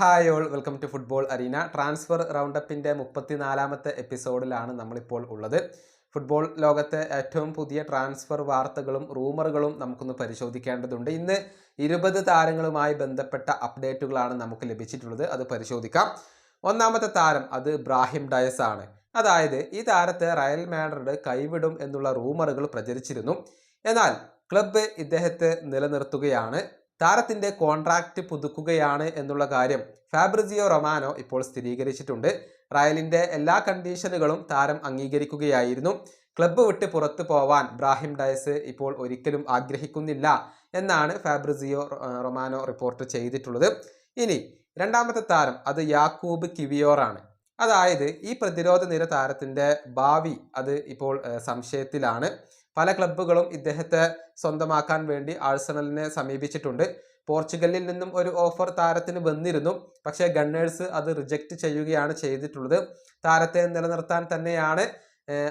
Hi all welcome to football arena. Transfer റൗണ്ടപ്പിന്റെ മുപ്പത്തിനാലാമത്തെ എപ്പിസോഡിലാണ് നമ്മളിപ്പോൾ ഉള്ളത്. ഫുട്ബോൾ ലോകത്തെ ഏറ്റവും പുതിയ ട്രാൻസ്ഫർ വാർത്തകളും റൂമറുകളും നമുക്കൊന്ന് പരിശോധിക്കേണ്ടതുണ്ട്. ഇന്ന് ഇരുപത് താരങ്ങളുമായി ബന്ധപ്പെട്ട അപ്ഡേറ്റുകളാണ് നമുക്ക് ലഭിച്ചിട്ടുള്ളത്. അത് പരിശോധിക്കാം. ഒന്നാമത്തെ താരം അത് ഇബ്രാഹിം ഡയസ് ആണ്. അതായത് ഈ താരത്തെ റയൽ മാഡ്രിഡ് കൈവിടും എന്നുള്ള റൂമറുകൾ പ്രചരിച്ചിരുന്നു. എന്നാൽ ക്ലബ്ബ് ഇദ്ദേഹത്തെ നിലനിർത്തുകയാണ്. താരത്തിന്റെ കോൺട്രാക്റ്റ് പുതുക്കുകയാണ് എന്നുള്ള കാര്യം ഫാബ്രിസിയോ റൊമാനോ ഇപ്പോൾ സ്ഥിരീകരിച്ചിട്ടുണ്ട്. റയലിന്റെ എല്ലാ കണ്ടീഷനുകളും താരം അംഗീകരിക്കുകയായിരുന്നു. ക്ലബ്ബ് വിട്ട് പുറത്തു പോവാൻ ബ്രാഹിം ഡയസ് ഇപ്പോൾ ഒരിക്കലും ആഗ്രഹിക്കുന്നില്ല എന്നാണ് ഫാബ്രിസിയോ റൊമാനോ റിപ്പോർട്ട് ചെയ്തിട്ടുള്ളത്. ഇനി രണ്ടാമത്തെ താരം അത് യാക്കൂബ് കിവിയോറാണ്. അതായത് ഈ പ്രതിരോധ നിര താരത്തിന്റെ ഭാവി അത് ഇപ്പോൾ സംശയത്തിലാണ്. പല ക്ലബ്ബുകളും ഇദ്ദേഹത്തെ സ്വന്തമാക്കാൻ വേണ്ടി ആഴ്സണലിനെ സമീപിച്ചിട്ടുണ്ട്. പോർച്ചുഗലിൽ നിന്നും ഒരു ഓഫർ താരത്തിന് വന്നിരുന്നു. പക്ഷേ ഗണ്ണേഴ്സ് അത് റിജക്റ്റ് ചെയ്യുകയാണ് ചെയ്തിട്ടുള്ളത്. താരത്തെ നിലനിർത്താൻ തന്നെയാണ്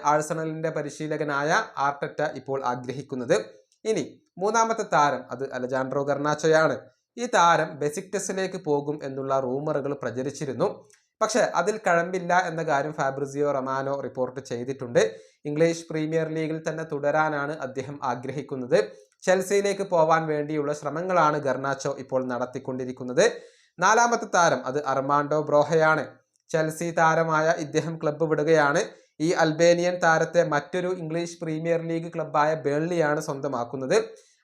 ആഴ്സണലിന്റെ പരിശീലകനായ ആർട്ടറ്റ ഇപ്പോൾ ആഗ്രഹിക്കുന്നത്. ഇനി മൂന്നാമത്തെ താരം അത് അലജാൻഡ്രോ ഗർണാച്ചോയാണ്. ഈ താരം ബെസിക്ടസിലേക്ക് പോകും എന്നുള്ള റൂമറുകൾ പ്രചരിച്ചിരുന്നു. പക്ഷെ അതിൽ കഴമ്പില്ല എന്ന കാര്യം ഫാബ്രിസിയോ റമാനോ റിപ്പോർട്ട് ചെയ്തിട്ടുണ്ട്. ഇംഗ്ലീഷ് പ്രീമിയർ ലീഗിൽ തന്നെ തുടരാനാണ് അദ്ദേഹം ആഗ്രഹിക്കുന്നത്. ചെൽസിയിലേക്ക് പോവാൻ വേണ്ടിയുള്ള ശ്രമങ്ങളാണ് ഗർണാച്ചോ ഇപ്പോൾ നടത്തിക്കൊണ്ടിരിക്കുന്നത്. നാലാമത്തെ താരം അത് അർമാൻഡോ ബ്രോഹയാണ്. ചെൽസി താരമായ ഇദ്ദേഹം ക്ലബ്ബ് വിടുകയാണ്. ഈ അൽബേനിയൻ താരത്തെ മറ്റൊരു ഇംഗ്ലീഷ് പ്രീമിയർ ലീഗ് ക്ലബ്ബായ ബേൺലിയാണ് സ്വന്തമാക്കുന്നത്.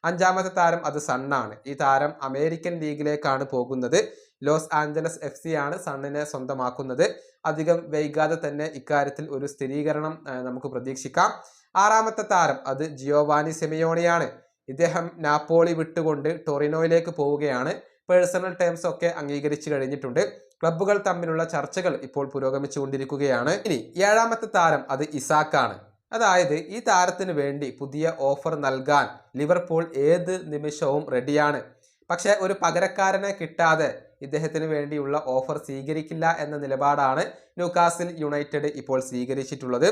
അഞ്ചാമത്തെ താരം അത് സണ്ണാണ്. ഈ താരം അമേരിക്കൻ ലീഗിലേക്കാണ് പോകുന്നത്. ലോസ് ആഞ്ചലസ് എഫ് സിയാണ് സണ്ണിനെ സ്വന്തമാക്കുന്നത്. അധികം വൈകാതെ തന്നെ ഇക്കാര്യത്തിൽ ഒരു സ്ഥിരീകരണം നമുക്ക് പ്രതീക്ഷിക്കാം. ആറാമത്തെ താരം അത് ജിയോവാനി സെമിയോണിയാണ്. ഇദ്ദേഹം നാപ്പോളി വിട്ടുകൊണ്ട് ടൊറിനോയിലേക്ക് പോവുകയാണ്. പേഴ്സണൽ ടേംസ് ഒക്കെ അംഗീകരിച്ചു കഴിഞ്ഞിട്ടുണ്ട്. ക്ലബ്ബുകൾ തമ്മിലുള്ള ചർച്ചകൾ ഇപ്പോൾ പുരോഗമിച്ചുകൊണ്ടിരിക്കുകയാണ്. ഇനി ഏഴാമത്തെ താരം അത് ഇസാക്കാണ്. അതായത് ഈ താരത്തിന് വേണ്ടി പുതിയ ഓഫർ നൽകാൻ ലിവർപൂൾ ഏത് നിമിഷവും റെഡിയാണ്. പക്ഷേ ഒരു പകരക്കാരനെ കിട്ടാതെ ഇദ്ദേഹത്തിന് വേണ്ടിയുള്ള ഓഫർ സ്വീകരിക്കില്ല എന്ന നിലപാടാണ് ന്യൂകാസിൽ യുണൈറ്റഡ് ഇപ്പോൾ സ്വീകരിച്ചിട്ടുള്ളത്.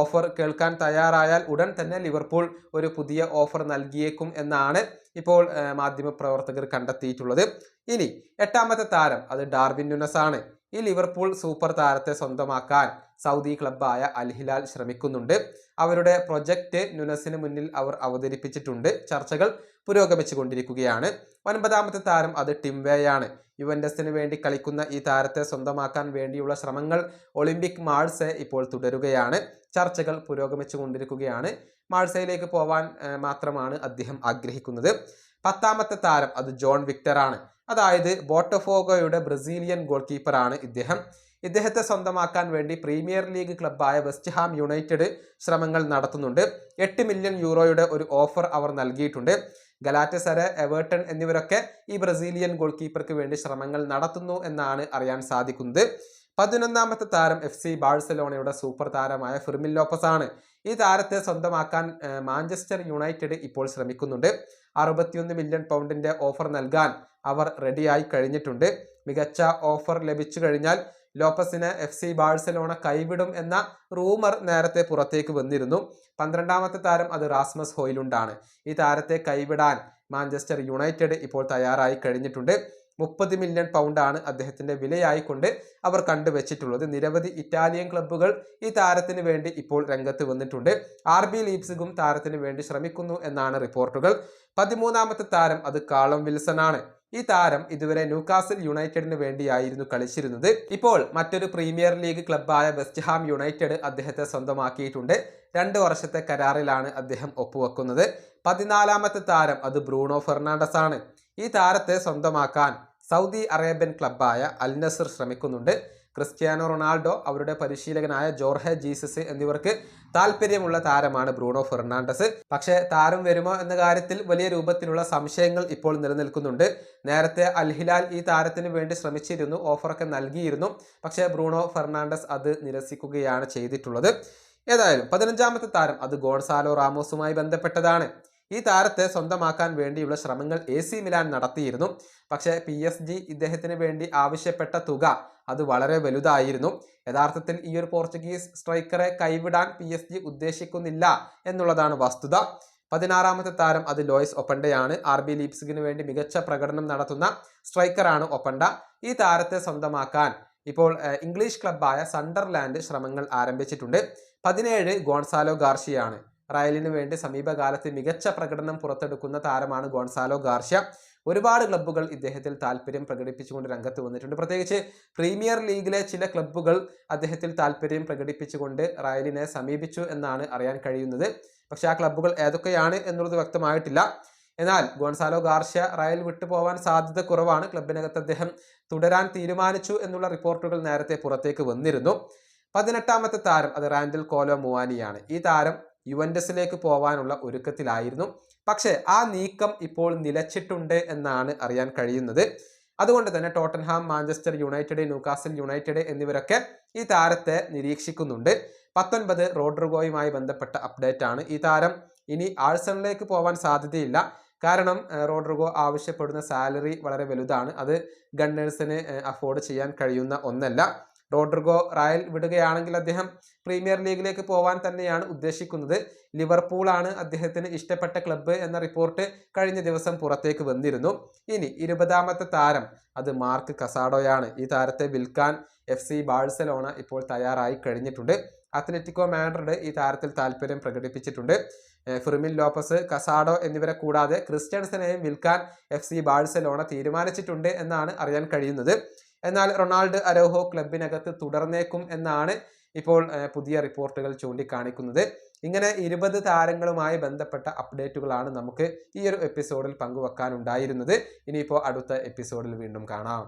ഓഫർ കേൾക്കാൻ തയ്യാറായാൽ ഉടൻ തന്നെ ലിവർപൂൾ ഒരു പുതിയ ഓഫർ നൽകിയേക്കും എന്നാണ് ഇപ്പോൾ മാധ്യമപ്രവർത്തകർ കണ്ടെത്തിയിട്ടുള്ളത്. ഇനി എട്ടാമത്തെ താരം അത് ഡാർവിൻ നുനസ് ആണ് ഈ ലിവർപൂൾ സൂപ്പർ താരത്തെ സ്വന്തമാക്കാൻ സൗദി ക്ലബ്ബായ അൽഹിലാൽ ശ്രമിക്കുന്നുണ്ട്. അവരുടെ പ്രൊജക്റ്റ് നുനസിന് മുന്നിൽ അവർ അവതരിപ്പിച്ചിട്ടുണ്ട്. ചർച്ചകൾ പുരോഗമിച്ചു കൊണ്ടിരിക്കുകയാണ് ഒൻപതാമത്തെ താരം അത് ടിംവേയാണ് യുവൻഡസിന് വേണ്ടി കളിക്കുന്ന ഈ താരത്തെ സ്വന്തമാക്കാൻ വേണ്ടിയുള്ള ശ്രമങ്ങൾ ഒളിമ്പിക് മാൾസെ ഇപ്പോൾ തുടരുകയാണ്. ചർച്ചകൾ പുരോഗമിച്ചു കൊണ്ടിരിക്കുകയാണ് മാൾസയിലേക്ക് പോവാൻ മാത്രമാണ് അദ്ദേഹം ആഗ്രഹിക്കുന്നത്. പത്താമത്തെ താരം അത് ജോൺ വിക്ടർ ആണ് അതായത് ബോട്ടഫോഗോയുടെ ബ്രസീലിയൻ ഗോൾ കീപ്പറാണ് ഇദ്ദേഹം. ഇദ്ദേഹത്തെ സ്വന്തമാക്കാൻ വേണ്ടി പ്രീമിയർ ലീഗ് ക്ലബ്ബായ വെസ്റ്റ് ഹാം യുണൈറ്റഡ് ശ്രമങ്ങൾ നടത്തുന്നുണ്ട്. എട്ട് മില്യൺ യൂറോയുടെ ഒരു ഓഫർ അവർ നൽകിയിട്ടുണ്ട്. ഗലാറ്റസര എവേർട്ടൺ എന്നിവരൊക്കെ ഈ ബ്രസീലിയൻ ഗോൾ കീപ്പർക്ക് വേണ്ടി ശ്രമങ്ങൾ നടത്തുന്നു എന്നാണ് അറിയാൻ സാധിക്കുന്നത്. പതിനൊന്നാമത്തെ താരം എഫ് സി ബാഴ്സലോണയുടെ സൂപ്പർ താരമായ ഫിർമിൻ ലോപ്പസ് ആണ് ഈ താരത്തെ സ്വന്തമാക്കാൻ മാഞ്ചസ്റ്റർ യുണൈറ്റഡ് ഇപ്പോൾ ശ്രമിക്കുന്നുണ്ട്. അറുപത്തിയൊന്ന് മില്യൺ പൗണ്ടിന്റെ ഓഫർ നൽകാൻ അവർ റെഡിയായി കഴിഞ്ഞിട്ടുണ്ട്. മികച്ച ഓഫർ ലഭിച്ചു കഴിഞ്ഞാൽ ലോപ്പസിനെ എഫ് സി ബാഴ്സലോണ കൈവിടും എന്ന റൂമർ നേരത്തെ പുറത്തേക്ക് വന്നിരുന്നു. പന്ത്രണ്ടാമത്തെ താരം അത് റാസ്മസ് ഹോയിലുണ്ടാണ്. ഈ താരത്തെ കൈവിടാൻ മാഞ്ചസ്റ്റർ യുണൈറ്റഡ് ഇപ്പോൾ തയ്യാറായി കഴിഞ്ഞിട്ടുണ്ട്. മുപ്പത് മില്യൺ പൗണ്ടാണ് അദ്ദേഹത്തിന്റെ വിലയായിക്കൊണ്ട് അവർ കണ്ടുവച്ചിട്ടുള്ളത്. നിരവധി ഇറ്റാലിയൻ ക്ലബ്ബുകൾ ഈ താരത്തിന് വേണ്ടി ഇപ്പോൾ രംഗത്ത് വന്നിട്ടുണ്ട്. ആർ ബി ലീപ്സിഗും താരത്തിന് വേണ്ടി ശ്രമിക്കുന്നു എന്നാണ് റിപ്പോർട്ടുകൾ. പതിമൂന്നാമത്തെ താരം അത് കാളം വിൽസൺ ആണ് ഈ താരം ഇതുവരെ ന്യൂകാസിൽ യുണൈറ്റഡിന് വേണ്ടിയായിരുന്നു കളിച്ചിരുന്നത്. ഇപ്പോൾ മറ്റൊരു പ്രീമിയർ ലീഗ് ക്ലബ്ബായ വെസ്റ്റ് ഹാം യുണൈറ്റഡ് അദ്ദേഹത്തെ സ്വന്തമാക്കിയിട്ടുണ്ട്. രണ്ട് വർഷത്തെ കരാറിലാണ് അദ്ദേഹം ഒപ്പുവെക്കുന്നത്. പതിനാലാമത്തെ താരം അത് ബ്രൂണോ ഫെർണാണ്ടസ് ആണ് ഈ താരത്തെ സ്വന്തമാക്കാൻ സൗദി അറേബ്യൻ ക്ലബ്ബായ അൽ നസർ ശ്രമിക്കുന്നുണ്ട്. ക്രിസ്ത്യാനോ റൊണാൾഡോ അവരുടെ പരിശീലകനായ ജോർഹെ ജീസസ് എന്നിവർക്ക് താല്പര്യമുള്ള താരമാണ് ബ്രൂണോ ഫെർണാണ്ടസ്. പക്ഷേ താരം വരുമോ എന്ന കാര്യത്തിൽ വലിയ രൂപത്തിലുള്ള സംശയങ്ങൾ ഇപ്പോൾ നിലനിൽക്കുന്നുണ്ട്. നേരത്തെ അൽഹിലാൽ ഈ താരത്തിന് വേണ്ടി ശ്രമിച്ചിരുന്നു ഓഫറൊക്കെ നൽകിയിരുന്നു. പക്ഷേ ബ്രൂണോ ഫെർണാണ്ടസ് അത് നിരസിക്കുകയാണ് ചെയ്തിട്ടുള്ളത്. ഏതായാലും പതിനഞ്ചാമത്തെ താരം അത് ഗോൺസാലോ റാമോസുമായി ബന്ധപ്പെട്ടതാണ്. ഈ താരത്തെ സ്വന്തമാക്കാൻ വേണ്ടിയുള്ള ശ്രമങ്ങൾ എ സി മിലാൻ നടത്തിയിരുന്നു. പക്ഷേ പി എസ് ജി ഇദ്ദേഹത്തിന് വേണ്ടി ആവശ്യപ്പെട്ട തുക അത് വളരെ വലുതായിരുന്നു. യഥാർത്ഥത്തിൽ ഈ ഒരു പോർച്ചുഗീസ് സ്ട്രൈക്കറെ കൈവിടാൻ പി എസ് ജി ഉദ്ദേശിക്കുന്നില്ല എന്നുള്ളതാണ് വസ്തുത. പതിനാറാമത്തെ താരം അത് ലോയിസ് ഒപ്പണ്ടയാണ്. ആർ ബി ലീപ്സിഗിന് വേണ്ടി മികച്ച പ്രകടനം നടത്തുന്ന സ്ട്രൈക്കറാണ് ഒപ്പണ്ട. ഈ താരത്തെ സ്വന്തമാക്കാൻ ഇപ്പോൾ ഇംഗ്ലീഷ് ക്ലബ്ബായ സണ്ടർലാൻഡ് ശ്രമങ്ങൾ ആരംഭിച്ചിട്ടുണ്ട്. പതിനേഴ് ഗോൺസാലോ ഗാർഷിയാണ്. റയലിന് വേണ്ടി സമീപകാലത്ത് മികച്ച പ്രകടനം പുറത്തെടുക്കുന്ന താരമാണ് ഗോൺസാലോ ഗാർഷ്യ. ഒരുപാട് ക്ലബ്ബുകൾ ഇദ്ദേഹത്തിൽ താല്പര്യം പ്രകടിപ്പിച്ചുകൊണ്ട് രംഗത്ത് വന്നിട്ടുണ്ട്. പ്രത്യേകിച്ച് പ്രീമിയർ ലീഗിലെ ചില ക്ലബ്ബുകൾ അദ്ദേഹത്തിൽ താല്പര്യം പ്രകടിപ്പിച്ചുകൊണ്ട് റയലിനെ സമീപിച്ചു എന്നാണ് അറിയാൻ കഴിയുന്നത്. പക്ഷെ ആ ക്ലബ്ബുകൾ ഏതൊക്കെയാണ് എന്നുള്ളത് വ്യക്തമായിട്ടില്ല. എന്നാൽ ഗോൺസാലോ ഗാർഷ്യ റയൽ വിട്ടുപോവാൻ സാധ്യത കുറവാണ്. ക്ലബിനകത്ത് അദ്ദേഹം തുടരാൻ തീരുമാനിച്ചു എന്നുള്ള റിപ്പോർട്ടുകൾ നേരത്തെ പുറത്തേക്ക് വന്നിരുന്നു. പതിനെട്ടാമത്തെ താരം അത് റാൻഡൽ കോലോ മുവാനിയാണ്. ഈ താരം യുവൻഡസിലേക്ക് പോകാനുള്ള ഒരുക്കത്തിലായിരുന്നു. പക്ഷേ ആ നീക്കം ഇപ്പോൾ നിലച്ചിട്ടുണ്ട് എന്നാണ് അറിയാൻ കഴിയുന്നത്. അതുകൊണ്ട് തന്നെ Tottenham Manchester United Newcastle United എന്നിവരൊക്കെ ഈ താരത്തെ നിരീക്ഷിക്കുന്നുണ്ട്. പത്തൊൻപത് റോഡ്രിഗോയുമായി ബന്ധപ്പെട്ട അപ്ഡേറ്റ് ആണ് ഈ താരം. ഇനി ആഴ്സണിലേക്ക് പോകാൻ സാധ്യതയില്ല. കാരണം റോഡ്രിഗോ ആവശ്യപ്പെടുന്ന സാലറി വളരെ വലുതാണ്. അത് ഗണ്ണേഴ്സിന് അഫോർഡ് ചെയ്യാൻ കഴിയുന്ന ഒന്നല്ല. റോഡ്രിഗോ റയൽ വിടുകയാണെങ്കിൽ അദ്ദേഹം പ്രീമിയർ ലീഗിലേക്ക് പോവാൻ തന്നെയാണ് ഉദ്ദേശിക്കുന്നത്. ലിവർപൂളാണ് അദ്ദേഹത്തിന് ഇഷ്ടപ്പെട്ട ക്ലബ്ബ് എന്ന റിപ്പോർട്ട് കഴിഞ്ഞ ദിവസം പുറത്തേക്ക് വന്നിരുന്നു. ഇനി ഇരുപതാമത്തെ താരം അത് മാർക്ക് കസാഡോയാണ്. ഈ താരത്തെ വിൽക്കാൻ എഫ് സി ബാഴ്സലോണ ഇപ്പോൾ തയ്യാറായി കഴിഞ്ഞിട്ടുണ്ട്. അത്ലറ്റിക്കോ മാഡ്രിഡ് ഈ താരത്തിൽ താല്പര്യം പ്രകടിപ്പിച്ചിട്ടുണ്ട്. ഫിർമിൻ ലോപ്പസ് കസാഡോ എന്നിവരെ കൂടാതെ ക്രിസ്ത്യൻസിനെയും വിൽക്കാൻ എഫ് സി ബാഴ്സലോണ തീരുമാനിച്ചിട്ടുണ്ട് എന്നാണ് അറിയാൻ കഴിയുന്നത്. എന്നാൽ റൊണാൾഡ് അരോഹോ ക്ലബിനകത്ത് തുടർന്നേക്കും എന്നാണ് ഇപ്പോൾ പുതിയ റിപ്പോർട്ടുകൾ ചൂണ്ടിക്കാണിക്കുന്നത്. ഇങ്ങനെ ഇരുപത് താരങ്ങളുമായി ബന്ധപ്പെട്ട അപ്ഡേറ്റുകളാണ് നമുക്ക് ഈ ഒരു എപ്പിസോഡിൽ പങ്കുവെക്കാനുണ്ടായിരുന്നത്. ഇനിയിപ്പോൾ അടുത്ത എപ്പിസോഡിൽ വീണ്ടും കാണാം.